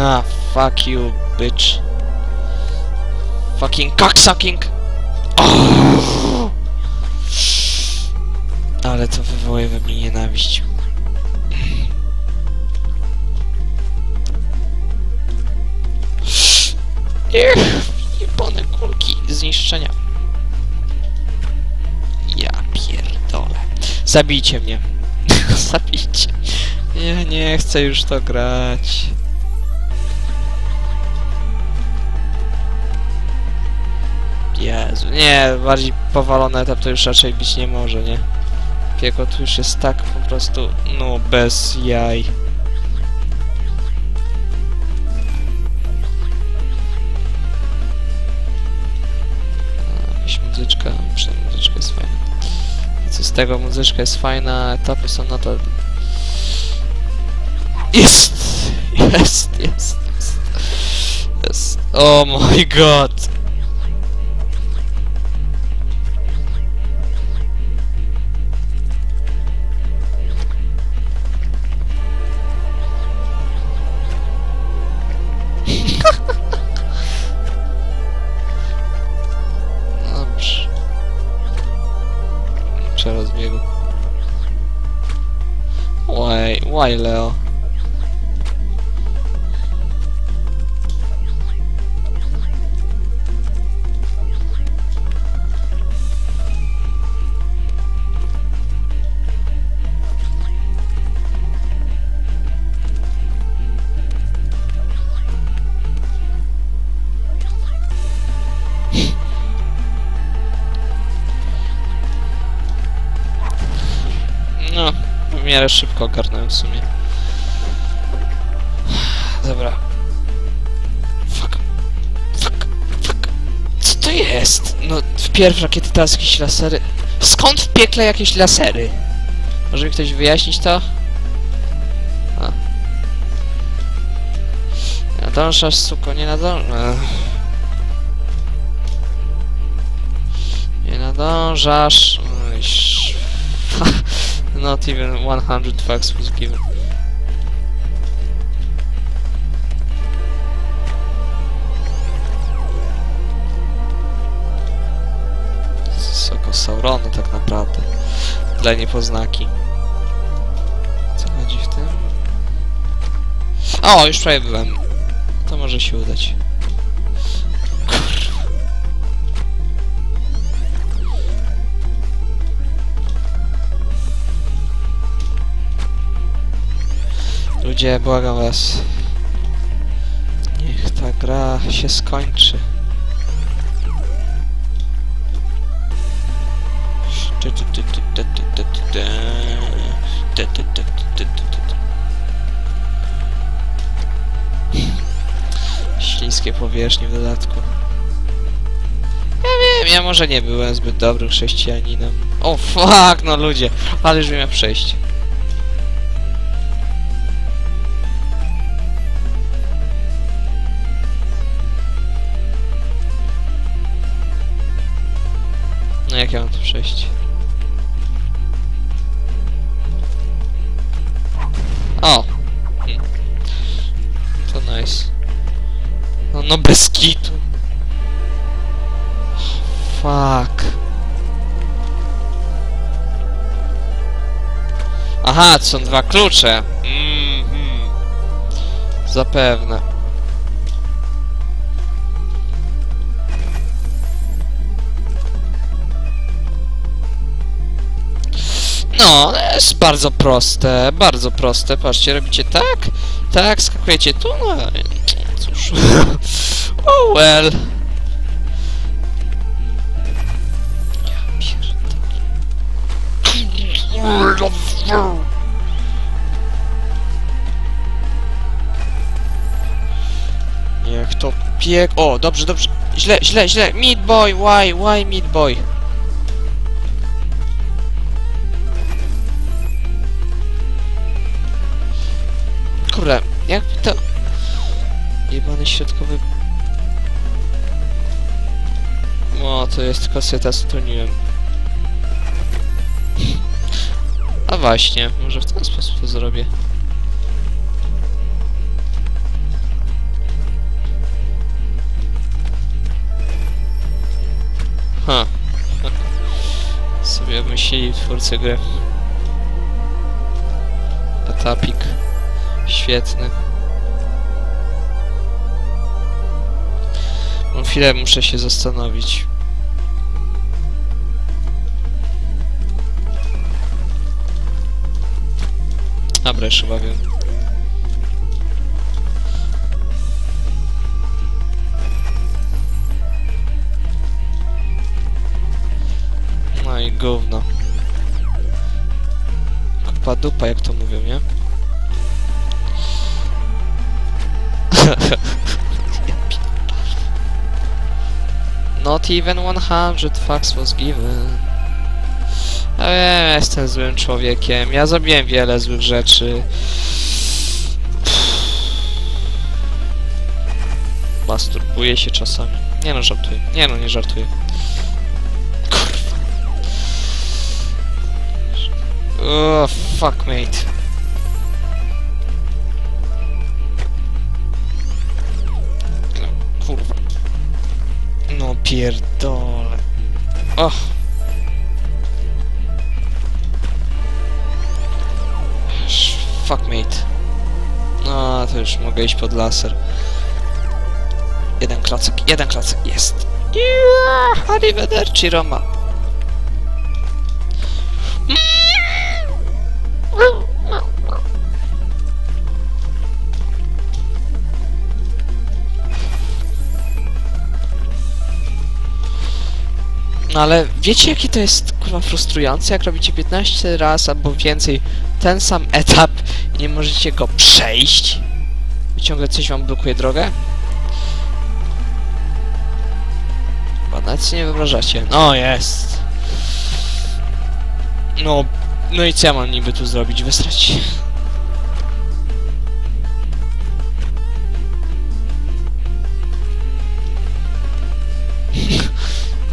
Ah, fuck you, bitch. Fucking cocksucking! Oh! Ale to wywołuje we mnie nienawiść. Ech, jebane kulki zniszczenia. Ja pierdolę. Zabijcie mnie. Zabijcie. Ja nie chcę już to grać. Jezu, nie, bardziej powalony etap to już raczej być nie może, nie? Piekło tu już jest tak po prostu, no, bez jaj. Jakaś muzyczka, przynajmniej muzyczka jest fajna. Co z tego, muzyczka jest fajna, etapy są nadal... Jest! Jest, jest, jest. Jest. Oh my god! แล้ว miarę szybko ogarnąłem w sumie. Dobra. Fuck. Fuck. Fuck. Co to jest? No, wpierw rakiety, teraz jakieś lasery. Skąd w piekle jakieś lasery? Może mi ktoś wyjaśnić to? A. Nie nadążasz, suko, nie nadążasz. Nie nadążasz. Oj, Not even 100 fucks was given. Soko Sauronu tak naprawdę. Dla niepoznaki. Co chodzi w tym? O, już prawie byłem. To może się udać. Ludzie, błagam was. Niech ta gra się skończy. Śliskie powierzchnie w dodatku. Ja wiem, ja może nie byłem zbyt dobrym chrześcijaninem. O oh, fuck, no ludzie, ale już wiem jak przejść. No jak ja mam tu przejść? O! Hmm. To nice. No, no bez kitu. Fuck. Aha, są dwa klucze. Mhm. Zapewne. No, jest bardzo proste, bardzo proste. Patrzcie, robicie tak, tak, skakujecie tu, no cóż. oh well. Niech to piek... O, dobrze, dobrze. Źle, źle, źle. Meat boy, why, why meat boy? Jakby to... Jebany środkowy... O, to jest koseta, stuniłem. A właśnie, może w ten sposób to zrobię. Ha. Sobie myśleli twórcy gry. Etapik. Świetny. No chwilę muszę się zastanowić. Dobra, już chyba wiem. No i gówno. Kupa dupa, jak to mówią, nie? Not even 100 fucks was given. Ja wiem, jestem złym człowiekiem. Ja zrobiłem wiele złych rzeczy. Masturbuję się czasami. Nie no, żartuję. Nie no, nie żartuję. Kurwa. Oh, fuck, mate. Pierdole. Och. Fuck, mate. No, to już mogę iść pod laser. Jeden klocek, jeden klocek, jest. Yeah, arrivederci Roma. No ale wiecie jaki to jest kurwa frustrujące, jak robicie 15 raz albo więcej ten sam etap i nie możecie go przejść? I ciągle coś wam blokuje drogę? Chyba nawet nie wyobrażacie. No jest! No, no i co ja mam niby tu zrobić? Wysrać?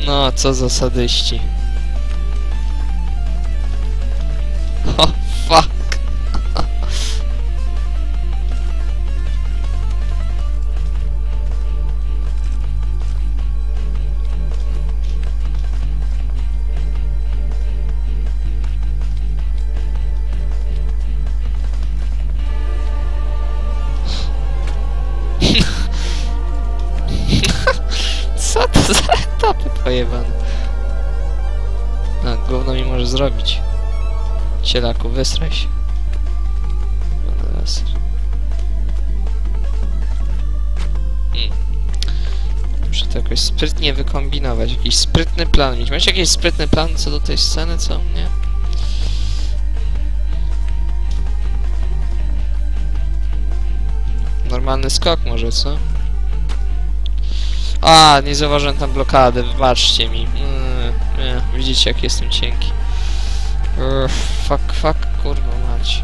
No, co za sadyści. Etapy pojebane? No, gówno mi może zrobić. Cielaku, wystraj się. Laser. Hmm. Muszę to jakoś sprytnie wykombinować. Jakiś sprytny plan mieć. Macie jakiś sprytny plan co do tej sceny, co mnie? Normalny skok może, co? A, nie zauważyłem tam blokady, wybaczcie mi. Mm, nie, widzicie jak jestem cienki. Uff, fuck, fuck, kurwa mać.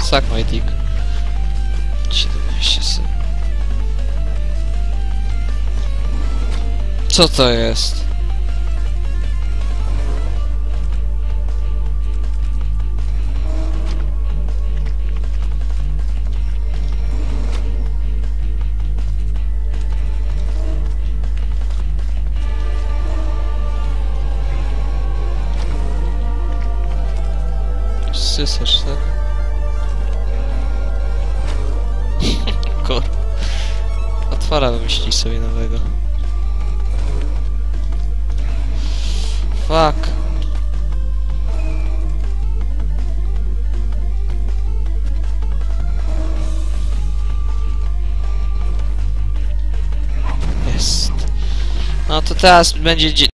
Suck my dick. 17 sy. Co to jest? Sysasz, tak? Kur... Otwara wymyśli sobie nowego. Fuck. Jest. No to teraz będzie dzie-